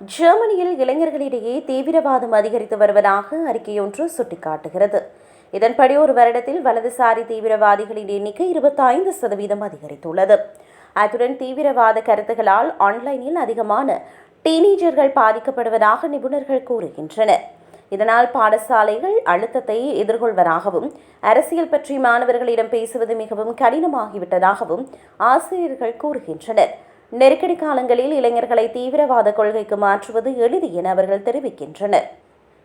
ஜெர்மனியில் இளைஞர்களிடையே தீவிரவாதம் அதிகரித்து வருவதாக அறிக்கையொன்று சுட்டிக்காட்டுகிறது. இதன்படி ஒரு வருடத்தில் வலதுசாரி தீவிரவாதிகளின் எண்ணிக்கை இருபத்தைந்து சதவீதம் அதிகரித்துள்ளது. அத்துடன் தீவிரவாத கருத்துகளால் ஆன்லைனில் அதிகமான டீனேஜர்கள் பாதிக்கப்படுவதாக நிபுணர்கள் கூறுகின்றனர். இதனால் பாடசாலைகள் அழுத்தத்தை எதிர்கொள்வதாகவும் அரசியல் பற்றி மாணவர்களிடம் பேசுவது மிகவும் கடினமாகிவிட்டதாகவும் ஆசிரியர்கள் கூறுகின்றனர். நெருக்கடி காலங்களில் இளைஞர்களை தீவிரவாத கொள்கைக்கு மாற்றுவது எளிது என அவர்கள் தெரிவிக்கின்றனர்.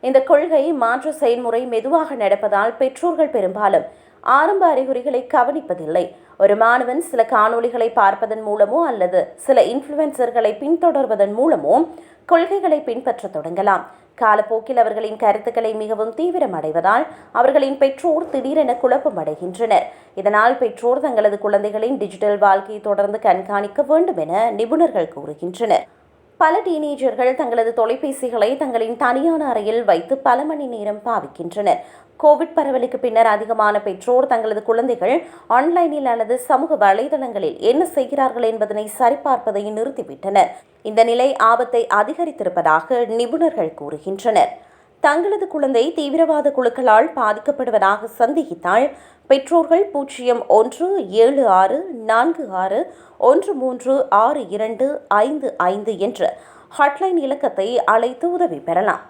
இந்த கொள்கை மாற்று செயல்முறை மெதுவாக நடப்பதால் பெற்றோர்கள் பெரும்பாலும் ஆரம்ப அறிகுறிகளை கவனிப்பதில்லை. ஒரு மாணவன் சில காணொளிகளை பார்ப்பதன் மூலமோ அல்லது சில இன்ஃப்ளூயன்சர்களை பின்தொடர்வதன் மூலமோ கொள்கைகளை பின்பற்ற தொடங்கலாம். காலப்போக்கில் அவர்களின் கருத்துக்களை மிகவும் தீவிரமடைவதால் அவர்களின் பெற்றோர் திடீரென குழப்பம் அடைகின்றனர் இதனால் பெற்றோர் தங்களது குழந்தைகளின் டிஜிட்டல் வாழ்க்கையை தொடர்ந்து கண்காணிக்க வேண்டும் என நிபுணர்கள் கூறுகின்றனர். பல டீனேஜர்கள் தங்களது தொலைபேசிகளை தங்களின் தனியான அறையில் வைத்து பல மணி நேரம் பாவிக்கின்றனர். கோவிட் பரவலுக்கு பின்னர் அதிகமான பெற்றோர் தங்களது குழந்தைகள் ஆன்லைனில் அல்லது சமூக வலைதளங்களில் என்ன செய்கிறார்கள் என்பதனை சரிபார்ப்பதை நிறுத்திவிட்டனர். இந்த நிலை ஆபத்தை அதிகரித்திருப்பதாக நிபுணர்கள் கூறுகின்றனர். தங்களது குழந்தை தீவிரவாத குழுக்களால் பாதிக்கப்படுவதாக சந்தேகித்தால் பெற்றோர்கள் பூஜ்ஜியம் ஒன்று ஏழு ஆறு நான்கு ஆறு ஒன்று மூன்று ஆறு இரண்டு ஐந்து ஐந்து என்ற ஹாட்லைன் இலக்கத்தை அழைத்து உதவி பெறலாம்.